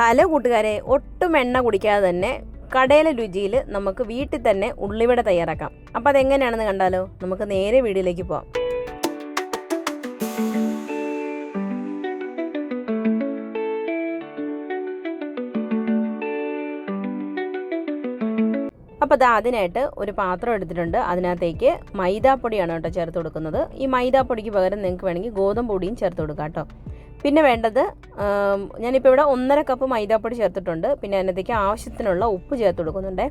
Hello കൂട്ടുകാരെ ഒട്ടും എണ്ണ കുടിക്കാതെ തന്നെ കടയിലെ രുചിയിൽ നമുക്ക് വീട്ടിൽ തന്നെ ഉള്ളിവട തയ്യാറാക്കാം. അപ്പോൾ അതെങ്ങനെയാണെന്ന് കണ്ടാലോ? നമുക്ക് നേരെ വീടിലേക്ക് പോവാം. അപ്പോൾ അത് അതിനായിട്ട് ഒരു പാത്രം എടുത്തിട്ടുണ്ട്. അതിനകത്തേക്ക് മൈദാപ്പൊടിയാണ് കേട്ടോ ചേർത്ത് കൊടുക്കുന്നത്. ഈ മൈദാപ്പൊടിക്ക് പകരം നിങ്ങൾക്ക് വേണമെങ്കിൽ ഗോതമ്പ് പൊടിയും ചേർത്ത് കൊടുക്കാം കേട്ടോ. പിന്നെ വേണ്ടത് ഞാനിപ്പോൾ ഇവിടെ ഒന്നര കപ്പ് മൈദാപ്പൊടി ചേർത്തിട്ടുണ്ട്. പിന്നെ അതിനകത്തേക്ക് ആവശ്യത്തിനുള്ള ഉപ്പ് ചേർത്ത് കൊടുക്കുന്നുണ്ട്.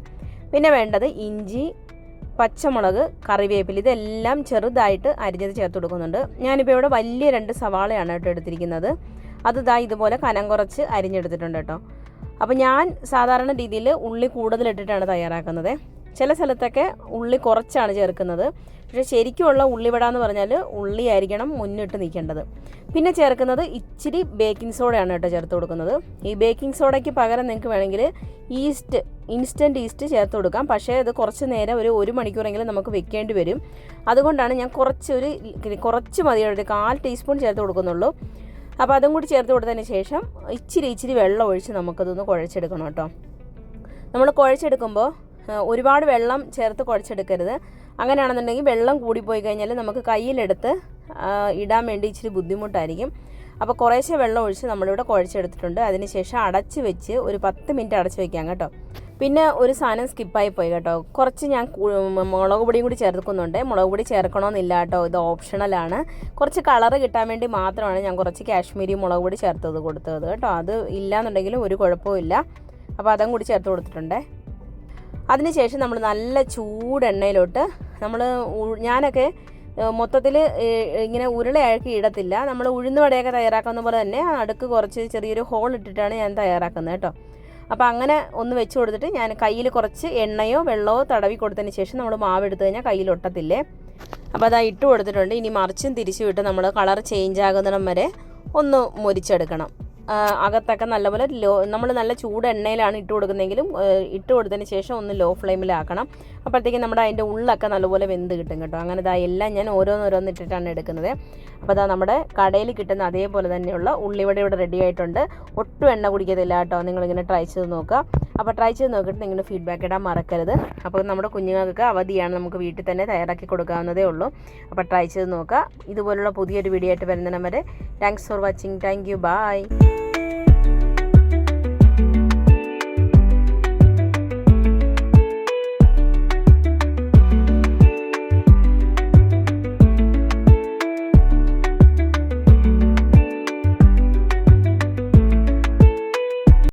പിന്നെ വേണ്ടത് ഇഞ്ചി പച്ചമുളക് കറിവേപ്പില ഇതെല്ലാം ചെറുതായിട്ട് അരിഞ്ഞത് ചേർത്ത് കൊടുക്കുന്നുണ്ട്. ഞാനിപ്പോൾ ഇവിടെ വലിയ രണ്ട് സവാളയാണ് കേട്ടോ എടുത്തിരിക്കുന്നത്. അത് ദാ ഇതുപോലെ കനം കുറച്ച് അരിഞ്ഞെടുത്തിട്ടുണ്ട് കേട്ടോ. അപ്പോൾ ഞാൻ സാധാരണ രീതിയിൽ ഉള്ളി കൂടുതലിട്ടിട്ടാണ് തയ്യാറാക്കുന്നത്. ചില സ്ഥലത്തൊക്കെ ഉള്ളി കുറച്ചാണ് ചേർക്കുന്നത്. പക്ഷേ ശരിക്കുമുള്ള ഉള്ളിവട എന്ന് പറഞ്ഞാൽ ഉള്ളി ആയിരിക്കണം മുന്നിട്ട് നിൽക്കേണ്ടത്. പിന്നെ ചേർക്കുന്നത് ഇച്ചിരി ബേക്കിംഗ് സോഡയാണ് കേട്ടോ ചേർത്ത് കൊടുക്കുന്നത്. ഈ ബേക്കിംഗ് സോഡയ്ക്ക് പകരം നിങ്ങൾക്ക് വേണമെങ്കിൽ ഈസ്റ്റ് ഇൻസ്റ്റന്റ് ഈസ്റ്റ് ചേർത്ത് കൊടുക്കാം. പക്ഷേ അത് കുറച്ച് നേരം ഒരു ഒരു മണിക്കൂറെങ്കിലും നമുക്ക് വെക്കേണ്ടി വരും. അതുകൊണ്ടാണ് ഞാൻ കുറച്ച് ഒരു കുറച്ച് മതി. കാൽ ടീസ്പൂൺ ചേർത്ത് കൊടുക്കുന്നുള്ളൂ. അപ്പോൾ അതും കൂടി ചേർത്ത് കൊടുത്തതിന് ശേഷം ഇച്ചിരി ഇച്ചിരി വെള്ളം ഒഴിച്ച് നമുക്കതൊന്ന് കുഴച്ചെടുക്കണം കേട്ടോ. നമ്മൾ കുഴച്ചെടുക്കുമ്പോൾ ഒരുപാട് വെള്ളം ചേർത്ത് കുഴച്ചെടുക്കരുത്. അങ്ങനെയാണെന്നുണ്ടെങ്കിൽ വെള്ളം കൂടിപ്പോയി കഴിഞ്ഞാൽ നമുക്ക് കയ്യിലെടുത്ത് ഇടാൻ വേണ്ടി ഇച്ചിരി ബുദ്ധിമുട്ടായിരിക്കും. അപ്പോൾ കുറേശ്ശെ വെള്ളം ഒഴിച്ച് നമ്മളിവിടെ കുഴച്ചെടുത്തിട്ടുണ്ട്. അതിനുശേഷം അടച്ച് വെച്ച് ഒരു പത്ത് മിനിറ്റ് അടച്ച് വെക്കാം കേട്ടോ. പിന്നെ ഒരു സാധനം സ്കിപ്പായി പോയി കേട്ടോ. കുറച്ച് ഞാൻ മുളക് പൊടിയും കൂടി ചേർക്കുന്നുണ്ട്. മുളക് പൊടി ചേർക്കണമെന്നില്ല കേട്ടോ. ഇത് ഓപ്ഷണലാണ് കുറച്ച് കളറ് കിട്ടാൻ വേണ്ടി മാത്രമാണ് ഞാൻ കുറച്ച് കാശ്മീരി മുളക് പൊടി ചേർത്തത് കൊടുത്തത് കേട്ടോ. അത് ഇല്ലാന്നുണ്ടെങ്കിലും ഒരു കുഴപ്പവും ഇല്ല. അപ്പോൾ അതും കൂടി ചേർത്ത് കൊടുത്തിട്ടുണ്ടേ. അതിനുശേഷം നമ്മൾ നല്ല ചൂടെണ്ണയിലോട്ട് നമ്മൾ ഞാനൊക്കെ മൊത്തത്തിൽ ഇങ്ങനെ ഉരുളയാക്കി ഇടത്തില്ല. നമ്മൾ ഉഴുന്നുവടയൊക്കെ തയ്യാറാക്കുന്ന പോലെ തന്നെ അടുക്ക് കുറച്ച് ചെറിയൊരു ഹോൾ ഇട്ടിട്ടാണ് ഞാൻ തയ്യാറാക്കുന്നത് കേട്ടോ. അപ്പോൾ അങ്ങനെ ഒന്ന് വെച്ച് കൊടുത്തിട്ട് ഞാൻ കയ്യിൽ കുറച്ച് എണ്ണയോ വെള്ളമോ തടവി കൊടുത്തതിന് ശേഷം നമ്മൾ മാവ് എടുത്തു കഴിഞ്ഞാൽ കയ്യിൽ ഒട്ടത്തില്ലേ? അപ്പോൾ അതാ ഇട്ട് കൊടുത്തിട്ടുണ്ട്. ഇനി മറിച്ചും തിരിച്ചു വിട്ട് നമ്മൾ കളർ ചേഞ്ച് ആകുന്നിടം വരെ ഒന്ന് മൊരിച്ചെടുക്കണം. അകത്തൊക്കെ നല്ലപോലെ ലോ നമ്മൾ നല്ല ചൂട് എണ്ണയിലാണ് ഇട്ട് കൊടുക്കുന്നതെങ്കിലും ഇട്ട് കൊടുത്തതിന് ശേഷം ഒന്ന് ലോ ഫ്ലെയിമിലാക്കണം അപ്പോഴത്തേക്കും നമ്മുടെ അതിന്റെ ഉള്ളൊക്കെ നല്ലപോലെ വെന്ത് കിട്ടും കേട്ടോ. അങ്ങനെ ഇതാ എല്ലാം ഞാൻ ഓരോന്നോരോന്ന് ഇട്ടിട്ടാണ് എടുക്കുന്നത്. അപ്പോൾ അതാ നമ്മുടെ കടയിൽ കിട്ടുന്ന അതേപോലെ തന്നെയുള്ള ഉള്ളിവട ഇവിടെ റെഡി ആയിട്ടുണ്ട്. ഒട്ടും എണ്ണ കുടിക്കത്തില്ല കേട്ടോ. നിങ്ങളിങ്ങനെ ട്രൈ ചെയ്ത് നോക്കുക. അപ്പോൾ ട്രൈ ചെയ്ത് നോക്കിയിട്ട് നിങ്ങളുടെ ഫീഡ്ബാക്ക് ഇടാൻ മറക്കരുത്. അപ്പോൾ നമ്മുടെ കുഞ്ഞുങ്ങൾക്ക് അവധിയാണ്. നമുക്ക് വീട്ടിൽ തന്നെ തയ്യാറാക്കി കൊടുക്കാവുന്നതേ ഉള്ളൂ. അപ്പോൾ ട്രൈ ചെയ്ത് നോക്കുക. ഇതുപോലുള്ള പുതിയൊരു വീഡിയോ ആയിട്ട് വരുന്നതിനം വരെ thanks for watching thank you bye